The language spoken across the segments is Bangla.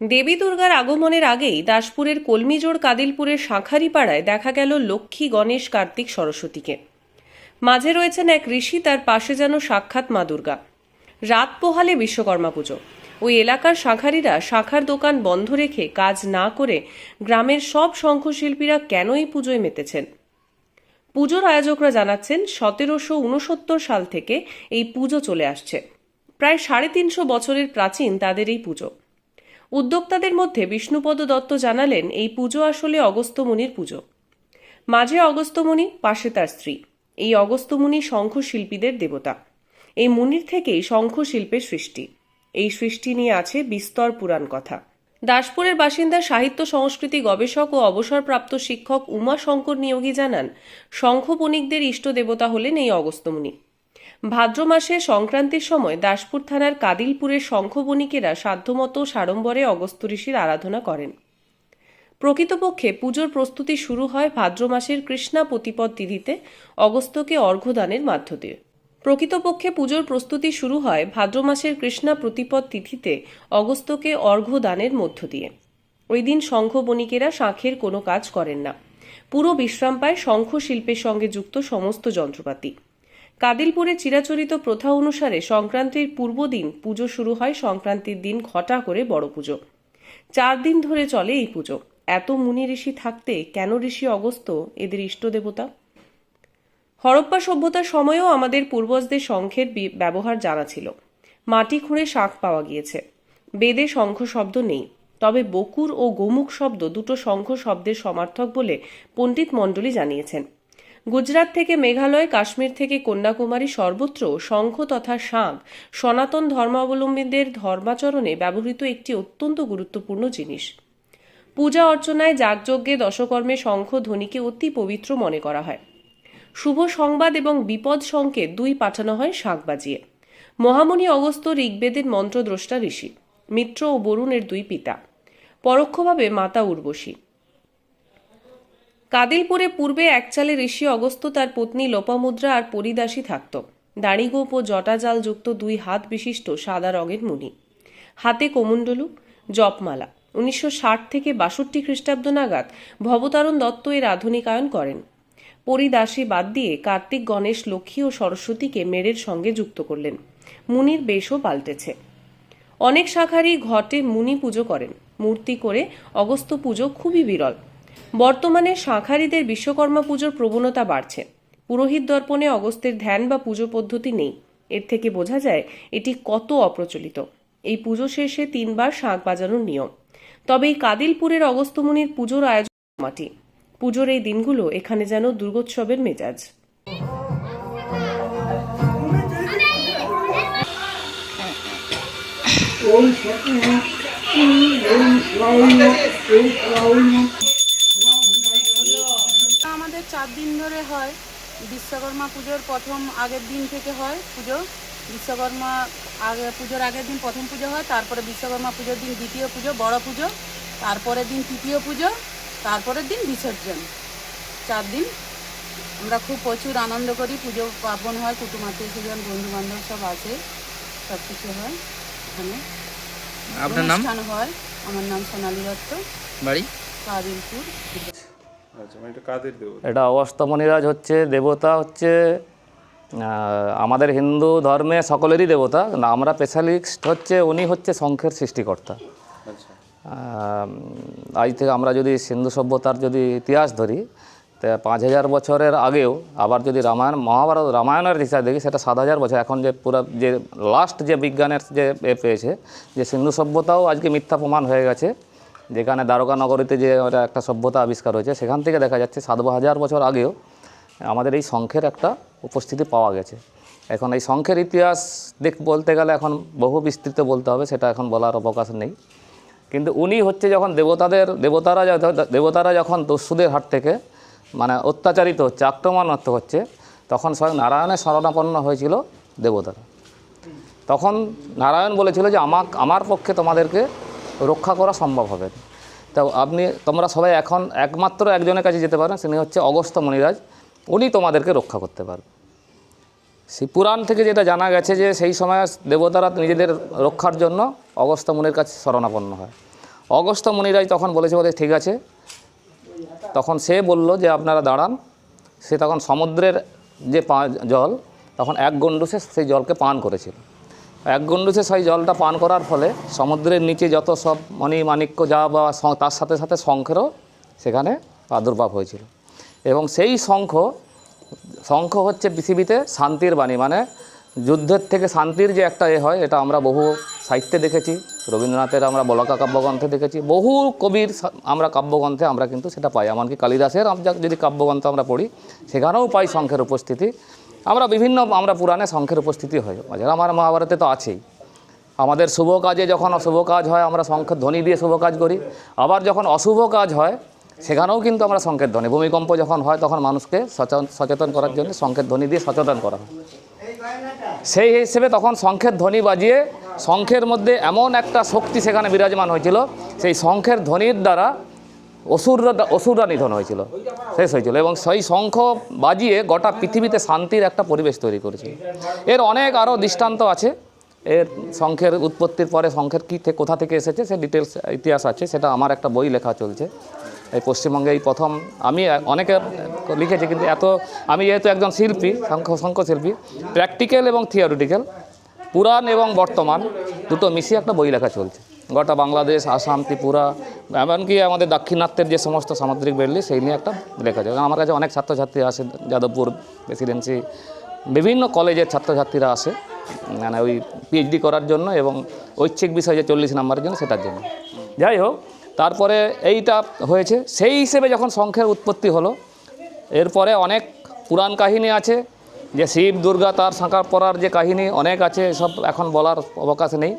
দেবী দুর্গার আগমনের আগেই দাসপুরের কলমিজোড় কাদিলপুরের শাঁখারিপাড়ায় দেখা গেল লক্ষ্মী গণেশ কার্তিক সরস্বতীকে। মাঝে রয়েছেন এক ঋষি, তার পাশে যেন সাক্ষাৎ মা দুর্গা। রাত পোহালে বিশ্বকর্মা পুজো। ওই এলাকার শাঁখারিরা শাখার দোকান বন্ধ রেখে কাজ না করে গ্রামের সব শঙ্খশিল্পীরা কেন এই পুজোয় মেতেছেন? পুজোর আয়োজকরা জানাচ্ছেন, সতেরোশো উনসত্তর সাল থেকে এই পুজো চলে আসছে। প্রায় সাড়ে তিনশো বছরের প্রাচীন তাদের এই পুজো। উদ্যোক্তাদের মধ্যে বিষ্ণুপদ দত্ত জানালেন, এই পুজো আসলে অগস্ত্যমুনির পুজো। মাঝে অগস্ত্যমুনি পাশে তার স্ত্রী। এই অগস্ত্যমুনি শঙ্খ শিল্পীদের দেবতা। এই মুনির থেকেই শঙ্খ শিল্পের সৃষ্টি। এই সৃষ্টি নিয়ে আছে বিস্তর পুরাণ কথা। দাসপুরের বাসিন্দা সাহিত্য, সংস্কৃতি গবেষক ও অবসরপ্রাপ্ত শিক্ষক উমা শঙ্কর নিয়োগী জানান শঙ্খ বণিকদের ইষ্ট দেবতা হলেন এই অগস্ত্যমুনি ভাদ্র মাসে সংক্রান্তির সময় দাসপুর থানার কাদিলপুরের শঙ্খ বণিকেরা সাধ্যমতো সাড়ম্বরে অগস্ত ঋষির আরাধনা করেন। প্রকৃতপক্ষে পুজোর প্রস্তুতি শুরু হয় ভাদ্র মাসের কৃষ্ণা প্রতিপদ তিথিতে অগস্ত্যকে অর্ঘ্যদানের মাধ্য দিয়ে। প্রকৃতপক্ষে পুজোর প্রস্তুতি শুরু হয় ভাদ্র মাসের কৃষ্ণা প্রতিপদ তিথিতে অগস্ত্যকে অর্ঘ্যদানের মধ্য দিয়ে। ওই দিন শঙ্খ বণিকেরা শাঁখের কোনো কাজ করেন না। পুরো বিশ্রাম পায় শঙ্খ শিল্পের সঙ্গে যুক্ত সমস্ত যন্ত্রপাতি। কাদিলপুরে চিরাচরিত প্রথা অনুসারে সংক্রান্তির পূর্বদিন পুজো শুরু হয়, সংক্রান্তির দিন ঘটা করে বড় পুজো। চার দিন ধরে চলে এই পুজো। এত মুনি ঋষি থাকতে কেন ঋষি অগস্ত এদের ইষ্ট দেবতা? হরপ্পা সভ্যতার সময়েও আমাদের পূর্বজদের শঙ্খের ব্যবহার জানা ছিল। মাটি খুঁড়ে শাঁখ পাওয়া গিয়েছে। বেদে শঙ্খ শব্দ নেই। তবে বকুর ও গোমুখ শব্দ দুটো শঙ্খ শব্দের সমার্থক বলে পণ্ডিত মণ্ডলী জানিয়েছেন। গুজরাট থেকে মেঘালয়, কাশ্মীর থেকে কন্যাকুমারী সর্বত্র শঙ্খ তথা শাঁখ সনাতন ধর্মাবলম্বীদের ধর্মাচরণে ব্যবহৃত একটি অত্যন্ত গুরুত্বপূর্ণ জিনিস। পূজা অর্চনায় যাগযজ্ঞে দশকর্মে শঙ্খ ধ্বনিকে অতি পবিত্র মনে করা হয়। শুভ সংবাদ এবং বিপদ সংকেত দুই পাঠানো হয় শাঁখ বাজিয়ে। মহামণি অগস্ত ঋগ্বেদের মন্ত্রদ্রষ্টা ঋষি, মিত্র ও বরুণের দুই পিতা। পরোক্ষভাবে মাতা উর্বশী। কাদিলপুরে পূর্বে একচালে ঋষি অগস্ত, তার পত্নী লোপামুদ্রা আর পরিদাসী থাকত। দাড়িগোপ ও জটাজাল যুক্ত দুই হাত বিশিষ্ট সাদা রঙের মুনি। হাতে কোমণ্ডলু, জপমালা। উনিশশো ষাট থেকে বাষট্টি খ্রিস্টাব্দ নাগাদ ভবতারণ দত্ত এর আধুনিকায়ন করেন। পরিদাসী বাদ দিয়ে কার্তিক গণেশ, লক্ষ্মী ও সরস্বতীকে মেরের সঙ্গে যুক্ত করলেন। মুনির বেশও পাল্টেছে। অনেক শাখারই ঘটে মুনি পুজো করেন। মূর্তি করে অগস্ত পুজো খুবই বিরল। বর্তমানে শাঁখারীদের বিশ্বকর্মা পুজোর প্রবণতা বাড়ছে। পুরোহিত দর্পণে অগস্তের ধ্যান বা পুজো পদ্ধতি নেই। এর থেকে বোঝা যায় এটি কত অপ্রচলিত। এই পুজো শেষে তিনবার শাঁখ বাজানোর নিয়ম। তবে এই কাদিলপুরের অগস্ত্যমুনির পুজোর আয়োজন মাটি। পুজোর এই দিনগুলো এখানে যেন দুর্গোৎসবের মেজাজ। ওম চার দিন ধরে হয়। বিশ্বকর্মা পুজোর প্রথম আগের দিন থেকে হয় পুজো। বিশ্বকর্মা আগে পুজোর আগের দিন প্রথম পুজো হয় তারপরে বিশ্বকর্মা পুজোর দিন দ্বিতীয় পুজো বড় পুজো তারপরের দিন তৃতীয় পুজো তারপরের দিন বিসর্জন। চার দিন আমরা খুব প্রচুর আনন্দ করি পুজো পার্বণ হয় কুটুম আত্মীয় স্বজন বন্ধু বান্ধব সব আছে সব কিছু হয় এখানে। আপনার নাম? অনুষ্ঠান হয় আমার নাম সোনালী দত্ত। বাড়ি? মানে এটা কাদের দেবতা? হচ্ছে দেবতা হচ্ছে আমাদের হিন্দু ধর্মে সকলেরই দেবতা না আমরা স্পেশালিস্ট হচ্ছে উনি হচ্ছে শঙ্খের সৃষ্টিকর্তা। আচ্ছা। আজ থেকে আমরা যদি সিন্ধু সভ্যতার যদি ইতিহাস ধরি তা পাঁচ হাজার বছরের আগেও আবার যদি রামায়ণ মহাভারত রামায়ণের হিসাবে দেখি সেটা সাত হাজার বছর এখন যে পুরো যে লাস্ট যে বিজ্ঞানের যে এ পেয়েছে যে সিন্ধু সভ্যতাও আজকে মিথ্যা প্রমাণ হয়ে গেছে। যেখানে দ্বারকা নগরীতে যে একটা সভ্যতা আবিষ্কার হয়েছে, সেখান থেকে দেখা যাচ্ছে সাত হাজার বছর আগেও আমাদের এই শঙ্খের একটা উপস্থিতি পাওয়া গেছে। এখন এই শঙ্খের ইতিহাস দেখ বলতে গেলে এখন বহু বিস্তৃত বলতে হবে, সেটা এখন বলার অবকাশ নেই। কিন্তু উনি হচ্ছে যখন দেবতাদের, দেবতারা দেবতারা যখন দস্যুদের হাট থেকে মানে অত্যাচারিত হচ্ছে আক্রমণাত্মক হচ্ছে, তখন স্বয়ং নারায়ণের শরণাপন্ন হয়েছিল দেবতারা। তখন নারায়ণ বলেছিল যে আমার আমার পক্ষে তোমাদেরকে রক্ষা করা সম্ভব হবে। তো আপনি, তোমরা সবাই এখন একমাত্র একজনের কাছে যেতে পারেন তিনি হচ্ছে অগস্ত্য মণিরাজ। উনি তোমাদেরকে রক্ষা করতে পারবে। সেই পুরাণ থেকে যেটা জানা গেছে যে সেই সময় দেবতারা নিজেদের রক্ষার জন্য অগস্ত্য মুনির কাছে শরণাপন্ন হয়। অগস্ত মুনিরাজ তখন বলেছে, বলে ঠিক আছে। তখন সে বলল যে, আপনারা দাঁড়ান। সে তখন সমুদ্রের যে জল, তখন এক গন্ডুসে সেই জলকে পান করেছিল। এক গন্ডুসে সেই জলটা পান করার ফলে সমুদ্রের নিচে যত সব মণি মাণিক্য যা বা তার সাথে সাথে শঙ্খেরও সেখানে প্রাদুর্ভাব হয়েছিল। এবং সেই শঙ্খ শঙ্খ হচ্ছে পৃথিবীতে শান্তির বাণী মানে যুদ্ধের থেকে শান্তির যে একটা এ হয়, এটা আমরা বহু সাহিত্যে দেখেছি, রবীন্দ্রনাথের আমরা বলাকা কাব্যগ্রন্থে দেখেছি, বহু কবির আমরা কাব্যগ্রন্থে আমরা কিন্তু সেটা পাই। এমনকি কালিদাসের যদি কাব্যগ্রন্থ আমরা পড়ি, সেখানেও পাই শঙ্খের উপস্থিতি। আমরা বিভিন্ন, আমরা পুরাণে শঙ্খের উপস্থিতি হয় আমার মহাভারতে তো আছেই। আমাদের শুভ কাজে যখন অশুভ কাজ হয়, আমরা শঙ্খের ধ্বনি দিয়ে শুভ কাজ করি। আবার যখন অশুভ কাজ হয়, সেখানেও কিন্তু আমরা শঙ্খের ধ্বনি। ভূমিকম্প যখন হয়, তখন মানুষকে সচেতন করার জন্য শঙ্খের ধ্বনি দিয়ে সচেতন করা হয়। সেই হিসেবে তখন শঙ্খের ধ্বনি বাজিয়ে শঙ্খের মধ্যে এমন একটা শক্তি সেখানে বিরাজমান হয়েছিল, সেই শঙ্খের ধ্বনির দ্বারা অসুররা অসুররা নিধন হয়েছিল, শেষ হয়েছিল এবং সেই শঙ্খ বাজিয়ে গোটা পৃথিবীতে শান্তির একটা পরিবেশ তৈরি করেছিল এর অনেক আরও দৃষ্টান্ত আছে। এর শঙ্খের উৎপত্তির পরে শঙ্খের কী থেকে কোথা থেকে এসেছে সে ডিটেলস ইতিহাস আছে, সেটা আমার একটা বই লেখা চলছে। এই পশ্চিমবঙ্গে এই প্রথম, আমি অনেকে লিখেছি কিন্তু এত, আমি যেহেতু একজন শিল্পী, শঙ্খ, শঙ্খশিল্পী প্র্যাকটিক্যাল এবং থিওরিটিক্যাল পুরাণ এবং বর্তমান দুটো মিশিয়ে একটা বই লেখা চলছে। গোটা বাংলাদেশ, আসাম, ত্রিপুরা, এমনকি আমাদের দাক্ষিণাত্যের যে সমস্ত সামুদ্রিক বেরলি সেই নিয়ে একটা লেখা যায় আমার কাছে অনেক ছাত্রছাত্রী আসে, যাদবপুর প্রেসিডেন্সি বিভিন্ন কলেজের ছাত্রছাত্রীরা আসে মানে ওই পিএইচডি করার জন্য এবং ঐচ্ছিক বিষয় যে চল্লিশ নাম্বারের জন্য সেটার জন্য। যাই হোক, তারপরে এইটা হয়েছে। সেই হিসেবে যখন শঙ্খের উৎপত্তি হলো, এরপরে অনেক পুরাণ কাহিনী আছে। যে শিব, দুর্গা, তার সাঁকার পরার যে কাহিনী অনেক আছে, সব এখন বলার অবকাশ নেই।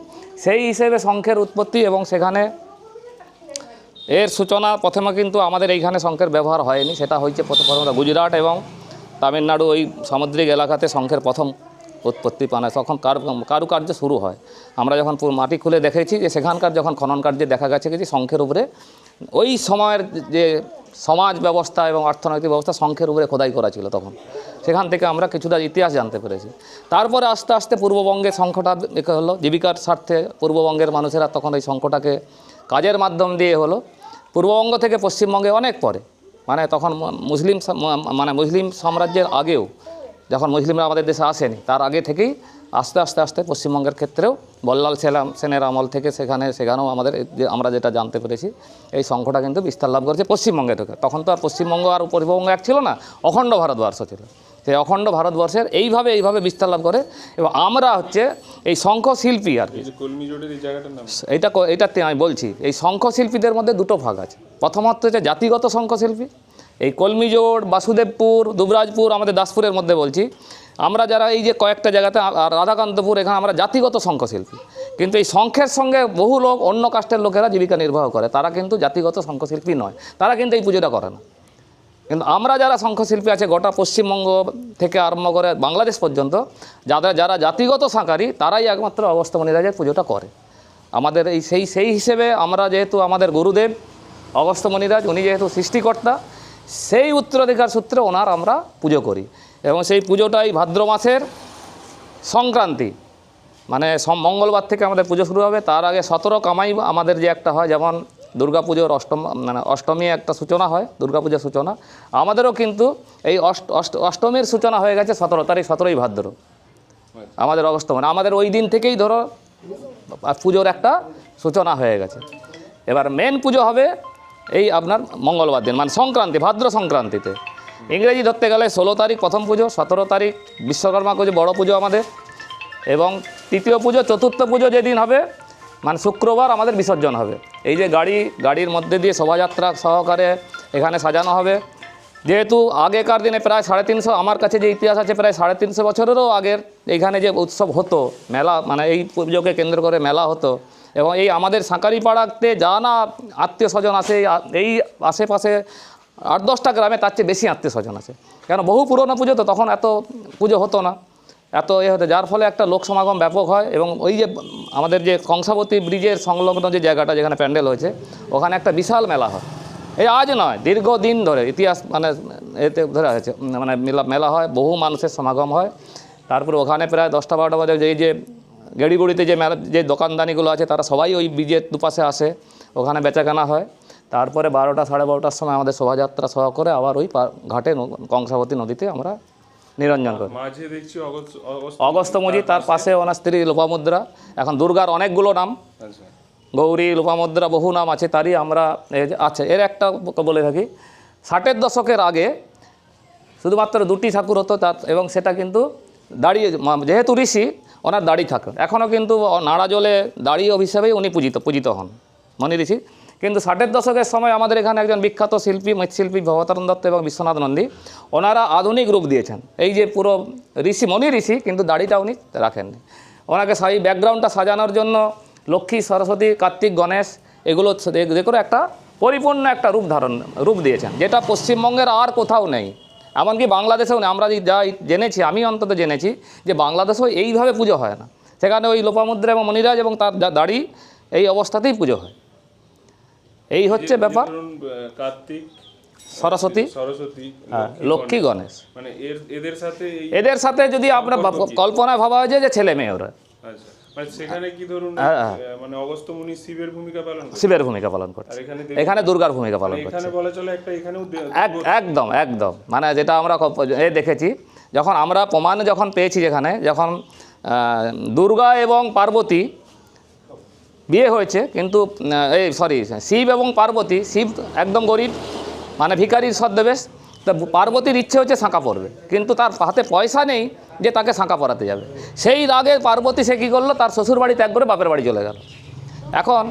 সেই হিসেবে শঙ্খের উৎপত্তি এবং সেখানে এর সূচনা প্রথমে কিন্তু আমাদের এইখানে শঙ্খের ব্যবহার হয়নি, সেটা হয়েছে প্রথম গুজরাট এবং তামিলনাড়ু ওই সামুদ্রিক এলাকাতে শঙ্খের প্রথম উৎপত্তি পানে তখন কারু কারুকার্য শুরু হয়। আমরা যখন মাটি খুলে দেখেছি যে সেখানকার যখন খনন কার্যে দেখা গেছে যে শঙ্খের উপরে ওই সময়ের যে সমাজ ব্যবস্থা এবং অর্থনৈতিক ব্যবস্থা শঙ্খের উপরে খোদাই করা ছিল তখন। সেখান থেকে আমরা কিছুটা ইতিহাস জানতে পেরেছি। তারপরে আস্তে আস্তে পূর্ববঙ্গে শঙ্খটা একে হলো, জীবিকার স্বার্থে পূর্ববঙ্গের মানুষেরা তখন এই শঙ্খটাকে কাজের মাধ্যম দিয়ে হলো, পূর্ববঙ্গ থেকে পশ্চিমবঙ্গে অনেক পরে। মানে তখন মুসলিম মানে মুসলিম সাম্রাজ্যের আগেও, যখন মুসলিমরা আমাদের দেশে আসেনি, তার আগে থেকেই আস্তে আস্তে আস্তে পশ্চিমবঙ্গের ক্ষেত্রেও বল্লাল সেলাম সেনের আমল থেকে সেখানে সেখানেও আমাদের যে আমরা যেটা জানতে পেরেছি এই সংখ্যাটা কিন্তু বিস্তার লাভ করেছে পশ্চিমবঙ্গে থেকে। তখন তো আর পশ্চিমবঙ্গ আর পশ্চিমবঙ্গ এক ছিল না অখণ্ড ভারতবর্ষ ছিল। সেই অখণ্ড ভারতবর্ষের এইভাবে এইভাবে বিস্তার লাভ করে এবং আমরা হচ্ছে এই শঙ্খ শিল্পী আর কি। এইটা এইটাতে আমি বলছি এই শঙ্খশিল্পীদের মধ্যে দুটো ভাগ আছে। প্রথমত হচ্ছে জাতিগত শঙ্খশিল্পী এই কলমিজোড়, বাসুদেবপুর, দুবরাজপুর, আমাদের দাসপুরের মধ্যে বলছি। আমরা যারা এই যে কয়েকটা জায়গাতে রাধাকান্তপুর, এখানে আমরা জাতিগত শঙ্খশিল্পী। কিন্তু এই শঙ্খের সঙ্গে বহু লোক, অন্য কাস্টের লোকেরা জীবিকা নির্বাহ করে। তারা কিন্তু জাতিগত শঙ্খশিল্পী নয়। তারা কিন্তু এই পুজোটা করে না। কিন্তু আমরা যারা শঙ্খশিল্পী আছে, গোটা পশ্চিমবঙ্গ থেকে আরম্ভ করে বাংলাদেশ পর্যন্ত, যাদের, যারা জাতিগত সাঁকারি তারাই একমাত্র অগস্ত্যমণিরাজের পুজোটা করে। আমাদের এই সেই সেই হিসেবে আমরা যেহেতু আমাদের গুরুদেব অগস্ত্যমণিরাজ উনি যেহেতু সৃষ্টিকর্তা সেই উত্তরাধিকার সূত্রে ওনার আমরা পুজো করি। এবং সেই পুজোটাই ভাদ্র মাসের সংক্রান্তি। মানে সম- মঙ্গলবার থেকে আমাদের পুজো শুরু হবে। তার আগে সতেরো কামাই আমাদের যে একটা হয়, যেমন দুর্গাপুজোর অষ্টম মানে অষ্টমী একটা সূচনা হয় দুর্গাপুজোর সূচনা। আমাদেরও কিন্তু এই অষ্ট, অষ্ট- অষ্টমীর সূচনা হয়ে গেছে সতেরো তারিখ, সতেরোই ভাদ্র। আমাদের অগস্ত মানে আমাদের ওই দিন থেকেই ধরো, পুজোর একটা সূচনা হয়ে গেছে। এবার মেন পুজো হবে এই আপনার মঙ্গলবার দিন মানে সংক্রান্তি, ভাদ্র সংক্রান্তিতে। ইংরেজি ধরতে গেলে ষোলো তারিখ প্রথম পুজো, সতেরো তারিখ বিশ্বকর্মা পুজো, বড় পুজো আমাদের। এবং তৃতীয় পুজো, চতুর্থ পুজো যেদিন হবে মানে শুক্রবার আমাদের বিসর্জন হবে। এই যে গাড়ি, গাড়ির মধ্যে দিয়ে শোভাযাত্রা সহকারে এখানে সাজানো হবে। যেহেতু আগেকার দিনে প্রায় সাড়ে তিনশো, আমার কাছে যে ইতিহাস আছে, প্রায় সাড়ে তিনশো বছরেরও আগের এইখানে যে উৎসব হতো, মেলা মানে এই পুজোকে কেন্দ্র করে মেলা হতো এবং এই আমাদের সাঁকারি পাড়াতে যা না আত্মীয় স্বজন আছে এই আশেপাশে আট দশটা গ্রামে তার চেয়ে বেশি আত্মীয় স্বজন আছে কেন? বহু পুরনো পুজো তো তখন এত পুজো হতো না। এত এ হতো, যার ফলে একটা লোক সমাগম ব্যাপক হয় এবং ওই যে আমাদের যে কংসাবতী ব্রিজের সংলগ্ন যে জায়গাটা যেখানে প্যান্ডেল হয়েছে, ওখানে একটা বিশাল মেলা হয়। এই আজ নয়, দীর্ঘদিন ধরে ইতিহাস মানে এতে ধরে হয়েছে মানে মেলা মেলা হয়, বহু মানুষের সমাগম হয়। তারপরে ওখানে প্রায় দশটা বারোটা বাজে এই যে গেড়িগুড়িতে যে মেলা যে দোকানদানিগুলো আছে তারা সবাই ওই ব্রিজের দুপাশে আসে ওখানে বেচাকেনা হয়। তারপরে বারোটা সাড়ে বারোটার সময় আমাদের শোভাযাত্রা সভা করে আবার ওই ঘাটে কংসাবতী নদীতে আমরা নিরঞ্জন করি। অগস্ত মজি তার পাশে ওনার স্ত্রী লোপামুদ্রা। এখন দুর্গার অনেকগুলো নাম। আচ্ছা। গৌরী লোপামুদ্রা বহু নাম আছে তারই আমরা যে- আচ্ছা এর একটা বলে থাকি। ষাটের দশকের আগে শুধুমাত্র দুটি ঠাকুর হতো তার এবং সেটা কিন্তু দাঁড়িয়ে যেহেতু ঋষি ওনার দাড়ি থাকে। এখনও কিন্তু নাড়া জলে দাড়ি হিসাবেই উনি পূজিত পূজিত হন, মনি ঋষি কিন্তু ষাটের দশকের সময় আমাদের এখানে একজন বিখ্যাত শিল্পী, মৃৎশিল্পী ভবতারণ দত্ত এবং বিশ্বনাথ নন্দী, ওনারা আধুনিক রূপ দিয়েছেন। এই যে পুরো ঋষি মনি ঋষি, কিন্তু দাড়িটা উনি রাখেননি। ওনাকে সেই ব্যাকগ্রাউন্ডটা সাজানোর জন্য লক্ষ্মী, সরস্বতী, কার্তিক, গণেশ, এগুলো যে করে একটা পরিপূর্ণ একটা রূপ ধারণ, রূপ দিয়েছেন, যেটা পশ্চিমবঙ্গের আর কোথাও নেই। এমনকি বাংলাদেশেও না আমরা যে জেনেছি আমি অন্তত জেনেছি যে বাংলাদেশেও এইভাবে পুজো হয় না। সেখানে ওই লোপামুদ্রা এবং মনিরাজ এবং তার দাড়ি এই অবস্থাতেই পুজো হয়। এই হচ্ছে ব্যাপার। কার্তিক সরস্বতী। সরস্বতী হ্যাঁ, লক্ষ্মী গণেশ। মানে এদের সাথে এদের সাথে যদি আপনার কল্পনায় ভাবা হয়েছে যে ছেলে মেয়ে ওরা। আচ্ছা। সেখানে কি ধরুন হ্যাঁ, হ্যাঁ। মানে অগস্ত মুনি শিবের ভূমিকা পালন করে শিবের ভূমিকা পালন করছে। এখানে দুর্গার ভূমিকা পালন করছে এখানে বলা চলে একটা এখানেও একদম একদম। মানে যেটা আমরা এ দেখেছি যখন আমরা প্রমাণ যখন পেয়েছি যেখানে যখন দুর্গা এবং পার্বতী বিয়ে হয়েছে কিন্তু এই সরি শিব এবং পার্বতী শিব একদম গরিব মানে ভিখারির ছদ্মবেশ তা পার্বতীর ইচ্ছে হচ্ছে শাঁকা পরবে। কিন্তু তার হাতে পয়সা নেই যে তাকে শাঁকা পরাতে যাবে। সেই রাগে পার্বতী সে কী করল? তার শ্বশুর বাড়ি ত্যাগ করে বাপের বাড়ি চলে গেল। এখন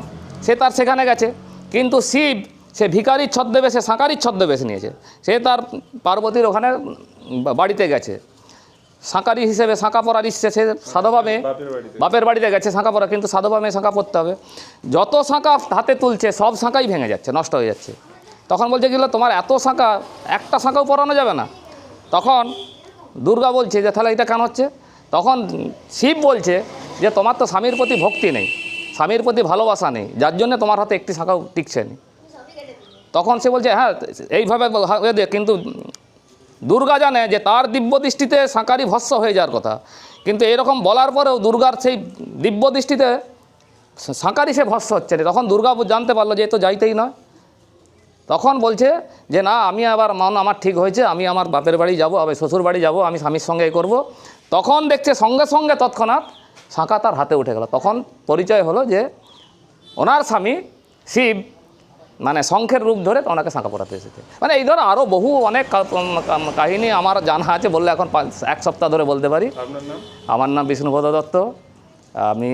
সে তার সেখানে গেছে। কিন্তু শিব, সে ভিকারির ছদ্মবেশে সাঁকারির ছদ্মবেশ নিয়েছে। সে তার পার্বতীর ওখানে বাড়িতে গেছে। সাঁকারি হিসেবে শাঁকা পরার ইচ্ছে, সে বাপের বাড়িতে বাপের বাড়িতে গেছে শাঁকা পরা। কিন্তু সাধুভাবে শাঁকা পরতে হবে। যত শাঁকা হাতে তুলছে, সব শাঁকাই ভেঙে যাচ্ছে, নষ্ট হয়ে যাচ্ছে। তখন বলছে গেলো তোমার এত শাঁকা একটা শাঁকাও পরানো যাবে না। তখন দুর্গা বলছে যে, তাহলে এটা কেন হচ্ছে? তখন শিব বলছে যে, তোমার তো স্বামীর প্রতি ভক্তি নেই, স্বামীর প্রতি ভালোবাসা নেই, যার জন্য তোমার হাতে একটি শাঁকাও টিকছে না। তখন সে বলছে হ্যাঁ এইভাবে কিন্তু দুর্গা জানে যে, তার দিব্য দৃষ্টিতে সাঁকারি ভস্য হয়ে যাওয়ার কথা। কিন্তু এরকম বলার পরেও দুর্গার সেই দিব্য দৃষ্টিতে সাঁকারি সে ভস্য হচ্ছে না। তখন দুর্গা জানতে পারল যে তো যাইতেই নয়। তখন বলছে যে না আমি আবার মন আমার ঠিক হয়েছে আমি আমার বাপের বাড়ি যাব আবার শ্বশুর বাড়ি যাব আমি স্বামীর সঙ্গে করব। তখন দেখছে সঙ্গে সঙ্গে তৎক্ষণাৎ শাঁখা তার হাতে উঠে গেল। তখন পরিচয় হলো যে ওনার স্বামী শিব মানে শঙ্খের রূপ ধরে ওনাকে শাঁখা পড়াতে এসেছে। মানে এই ধরনের আরও বহু অনেক কাহিনী আমার জানা আছে বললে এখন এক সপ্তাহ ধরে বলতে পারি। আমার নাম বিষ্ণুপদ দত্ত। আমি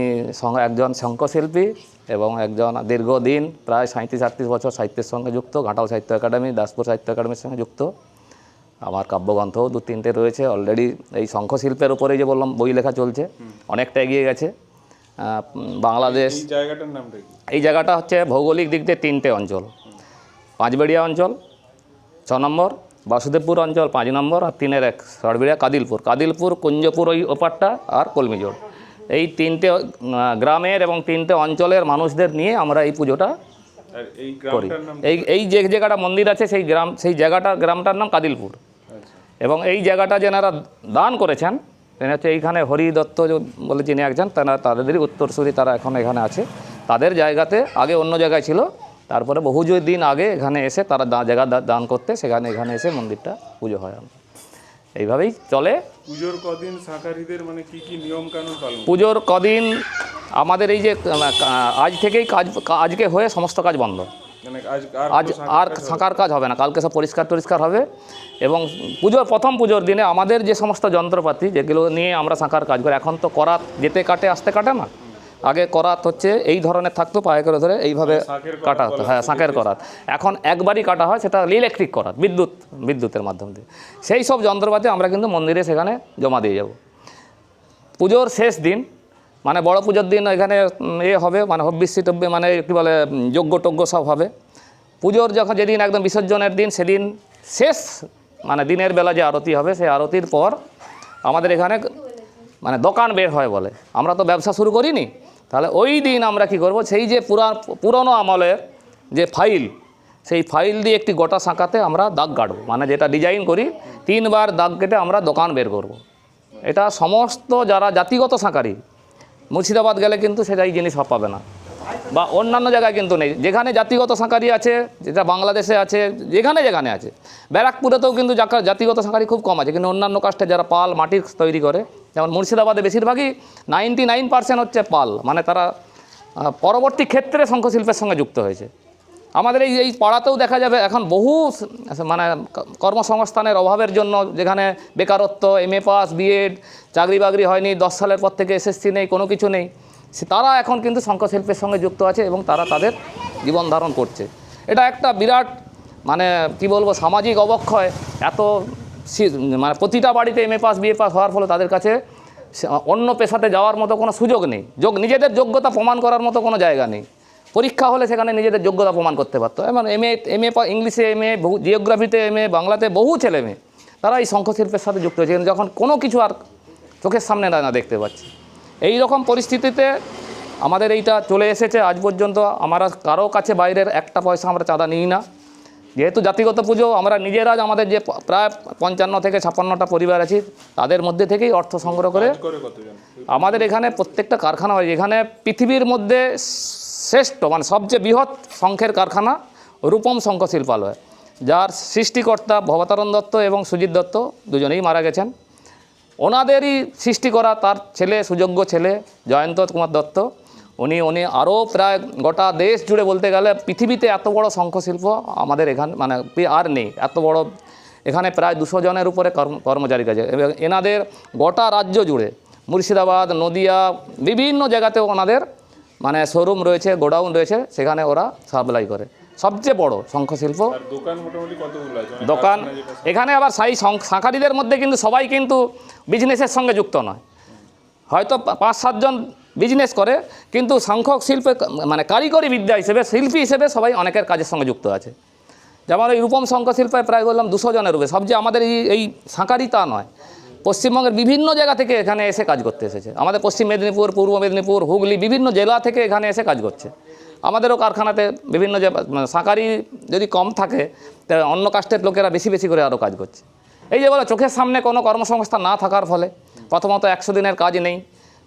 একজন শঙ্কশিল্পী এবং একজন দীর্ঘদিন প্রায় সাঁত্রিশ আটত্রিশ বছর সাহিত্যের সঙ্গে যুক্ত ঘাটাল সাহিত্য একাডেমি দাসপুর সাহিত্য একাডেমির সঙ্গে যুক্ত। আমার কাব্যগ্রন্থও দু তিনটে রয়েছে। অলরেডি এই শঙ্খশিল্পের উপরেই যে বললাম বই লেখা চলছে। অনেকটা এগিয়ে গেছে। বাংলাদেশ এই জায়গাটার নামটা এই জায়গাটা হচ্ছে ভৌগোলিক দিক দিয়ে তিনটে অঞ্চল। পাঁচবেড়িয়া অঞ্চল ছ নম্বর। বাসুদেবপুর অঞ্চল পাঁচ নম্বর। আর তিনের এক সরবেড়িয়া কাদিলপুর। কাদিলপুর কুঞ্জপুর ওই ওপারটা আর কলমিজোড়। এই তিনটে গ্রামের এবং তিনটে অঞ্চলের মানুষদের নিয়ে আমরা এই পুজোটা এই করি। এই এই যে জায়গাটা মন্দির আছে সেই গ্রাম সেই জায়গাটা গ্রামটার নাম কাদিলপুর আচ্ছা। এবং এই জায়গাটা যেনারা দান করেছেন তিনি হচ্ছে এইখানে হরি দত্ত বলে যিনি একজন তারা তাদেরই উত্তরসূরি তারা এখন এখানে আছে। তাদের জায়গাতে আগে অন্য জায়গায় ছিল তারপরে বহু যে দিন আগে এখানে এসে তারা দা- জায়গা দান করতে সেখানে এখানে এসে মন্দিরটা পুজো হয়। আমার এইভাবেই চলে। পুজোর কদিন শাঁখারিদের মানে কি কি নিয়ম কানুন পালন পুজোর কদিন আমাদের এই যে আজ থেকেই কাজ আজকে হয়ে সমস্ত কাজ বন্ধ। মানে আজ আর? শাঁকার কাজ হবে না? কালকে সব পরিষ্কার টরিষ্কার হবে। এবং পুজোর প্রথম পুজোর দিনে আমাদের যে সমস্ত যন্ত্রপাতি যেগুলো নিয়ে আমরা শাঁকার কাজ করি এখন তো করা যেতে কাটে আসতে কাটে না। আগে করাত হচ্ছে এই ধরনের থাকতো পায়ে করে ধরে এইভাবে কাটা হতো। হ্যাঁ শাঁখের করাত। এখন একবারই কাটা হয় সেটা ইলেকট্রিক করাত বিদ্যুৎ বিদ্যুতের মাধ্যম দিয়ে। সেই সব যন্ত্রপাতি আমরা কিন্তু মন্দিরে সেখানে জমা দিয়ে যাব। পুজোর শেষ দিন মানে বড় পুজোর দিন এখানে এ হবে মানে হব্বিষ্যি টব্বি মানে কী বলে যজ্ঞ টজ্ঞ সব হবে। পুজোর যখন যেদিন একদম বিসর্জনের দিন সেদিন শেষ মানে দিনের বেলা যে আরতি হবে সেই আরতির পর আমাদের এখানে মানে দোকান বের হয় বলে। আমরা তো ব্যবসা শুরু করিনি তাহলে ওই দিন আমরা কি করব? সেই যে পুরা, পুরনো আমলের যে ফাইল, সেই ফাইল দিয়ে একটি গোটা শাঁকাতে আমরা দাগ কাটবো। মানে যেটা ডিজাইন করি, তিনবার দাগ কেটে আমরা দোকান বের করব। এটা সমস্ত যারা জাতিগত শাঁকারি মুর্শিদাবাদ গেলে কিন্তু সেটা এই জিনিস পাবে না। বা অন্যান্য জায়গায় কিন্তু নেই। যেখানে জাতিগত সাঁকারি আছে, যেটা বাংলাদেশে আছে, যেখানে যেখানে আছে। ব্যারাকপুরেতেও কিন্তু জাতিগত সাঁকারি খুব কম আছে। কিন্তু অন্যান্য কাস্টে যারা পাল মাটির তৈরি করে যেমন মুর্শিদাবাদে বেশিরভাগই নাইনটি নাইন পার্সেন্ট হচ্ছে পাল মানে তারা পরবর্তী ক্ষেত্রে শঙ্খশিল্পের সঙ্গে যুক্ত হয়েছে। আমাদের এই এই পাড়াতেও দেখা যাবে এখন বহু মানে কর্মসংস্থানের অভাবের জন্য যেখানে বেকারত্ব এম এ পাস বিএড চাকরি বাকরি হয়নি, দশ সালের পর থেকে এসএসসি নেই, কোনো কিছু নেই। তারা এখন কিন্তু শঙ্খশিল্পের সঙ্গে যুক্ত আছে এবং তারা তাদের জীবন ধারণ করছে। এটা একটা বিরাট মানে কি বলব, সামাজিক অবক্ষয়। এত মানে প্রতিটা বাড়িতে M A pass BA pass হওয়ার ফলে তাদের কাছে অন্য পেশাতে যাওয়ার মতো কোনো সুযোগ নেই। যোগ নিজেদের যোগ্যতা প্রমাণ করার মতো কোনো জায়গা নেই। পরীক্ষা হলে সেখানে নিজেদের যোগ্যতা প্রমাণ করতে পারতো। এমন এম এ এম এ ইংলিশে এম এ, বহু জিওগ্রাফিতে এম এ, বাংলাতে বহু ছেলে মেয়ে, তারা এই শঙ্খশিল্পের সাথে যুক্ত হয়েছে। কিন্তু যখন কোনো কিছু আর চোখের সামনে না দেখতে পাচ্ছি। এই রকম পরিস্থিতিতে আমাদের এইটা চলে এসেছে। আজ পর্যন্ত আমরা কারও কাছে বাইরের একটা পয়সা আমরা চাঁদা নিই না। যেহেতু জাতিগত পুজো আমরা নিজেরা আমাদের যে প্রায় পঞ্চান্ন থেকে ছাপ্পান্নটা পরিবার আছি তাদের মধ্যে থেকেই অর্থ সংগ্রহ করে আমাদের এখানে প্রত্যেকটা কারখানা হয়। এখানে পৃথিবীর মধ্যে শ্রেষ্ঠ মানে সবচেয়ে বৃহৎ শঙ্খের কারখানা রূপম শঙ্খ শিল্পালয় যার সৃষ্টিকর্তা ভবতারণ দত্ত এবং সুজিত দত্ত দুজনেই মারা গেছেন। ওনাদেরই সৃষ্টি করা তার ছেলে সুযোগ্য ছেলে জয়ন্ত কুমার দত্ত। উনি উনি আরও প্রায় গোটা দেশ জুড়ে বলতে গেলে পৃথিবীতে এত বড় শঙ্খশিল্প আমাদের এখানে মানে আর নেই। এত বড় এখানে প্রায় দুশো জনের উপরে কর্ম কর্মচারী কাজে। এনাদের গোটা রাজ্য জুড়ে মুর্শিদাবাদ নদিয়া বিভিন্ন জায়গাতেও ওনাদের মানে শোরুম রয়েছে গোডাউন রয়েছে সেখানে ওরা সাপ্লাই করে। সবচেয়ে বড় শঙ্খশিল্প। দোকান মানে এখানে আবার সাই শাঁখারিদের মধ্যে কিন্তু সবাই কিন্তু বিজনেসের সঙ্গে যুক্ত নয়। হয়তো পাঁচ সাতজন বিজনেস করে, কিন্তু সংখ্যক শিল্পে মানে কারিগরি বিদ্যা হিসেবে, শিল্পী হিসেবে সবাই অনেকের কাজের সঙ্গে যুক্ত আছে। যেমন এই রূপম শঙ্খ শিল্পে প্রায় বললাম দুশো জনের উপরে সবচেয়ে আমাদের এই এই সাঁকারি তা নয়। পশ্চিমবঙ্গের বিভিন্ন জায়গা থেকে এখানে এসে কাজ করতে এসেছে। আমাদের পশ্চিম মেদিনীপুর, পূর্ব মেদিনীপুর, হুগলি, বিভিন্ন জেলা থেকে এখানে এসে কাজ করছে। আমাদেরও কারখানাতে বিভিন্ন যে মানে সাঁকারি যদি কম থাকে, তা অন্য কাস্টের লোকেরা বেশি বেশি করে আরও কাজ করছে। এই যে বলে, চোখের সামনে কোনো কর্মসংস্থান না থাকার ফলে প্রথমত একশো দিনের কাজ নেই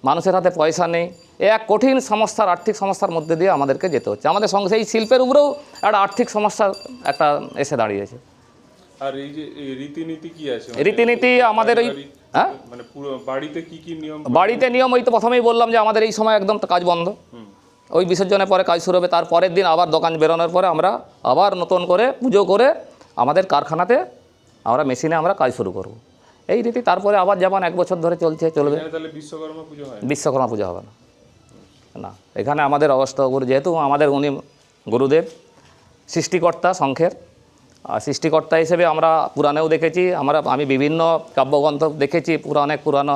মানুষের হাতে পয়সা নেই। এ এক কঠিন সমস্যার আর্থিক সমস্যার মধ্যে দিয়ে আমাদেরকে যেতে হচ্ছে। আমাদের সঙ্গে সেই শিল্পের উপরেও একটা আর্থিক সমস্যা একটা এসে দাঁড়িয়েছে। আর এই যে রীতিনীতি কি আছে? রীতিনীতি আমাদের ওই হ্যাঁ? মানে পুরো বাড়িতে কি কি নিয়ম বাড়িতে নিয়ম ওই তো প্রথমেই বললাম যে আমাদের এই সময় একদম কাজ বন্ধ। ওই বিসর্জনের পরে কাজ শুরু হবে তার পরের দিন আবার দোকান বেরোনোর পরে আমরা আবার নতুন করে পুজো করে আমাদের কারখানাতে আমরা মেশিনে আমরা কাজ শুরু করব। এই রীতি তারপরে আবার যেমন এক বছর ধরে চলছে চলবে। বিশ্বকর্মা পুজো হয় বিশ্বকর্মা পুজো হবে না। না এখানে আমাদের অবস্থা গুরু যেহেতু আমাদের উনি গুরুদেব সৃষ্টিকর্তা শঙ্খের আর সৃষ্টিকর্তা হিসেবে আমরা পুরাণেও দেখেছি আমরা আমি বিভিন্ন কাব্যগ্রন্থ দেখেছি পুরা অনেক পুরানো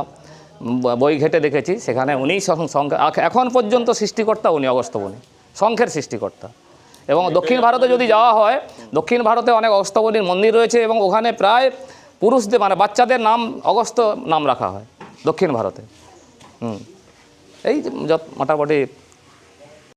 বই ঘেটে দেখেছি সেখানে উনি শঙ্খ এখন পর্যন্ত সৃষ্টিকর্তা উনি অগস্ত্যবনী শঙ্খের সৃষ্টিকর্তা। এবং দক্ষিণ ভারতে যদি যাওয়া হয় দক্ষিণ ভারতে অনেক অগস্ত্যবনীর মন্দির রয়েছে এবং ওখানে প্রায় পুরুষদের মানে বাচ্চাদের নাম অগস্ত নাম রাখা হয় দক্ষিণ ভারতে। হুম। এই মোটামুটি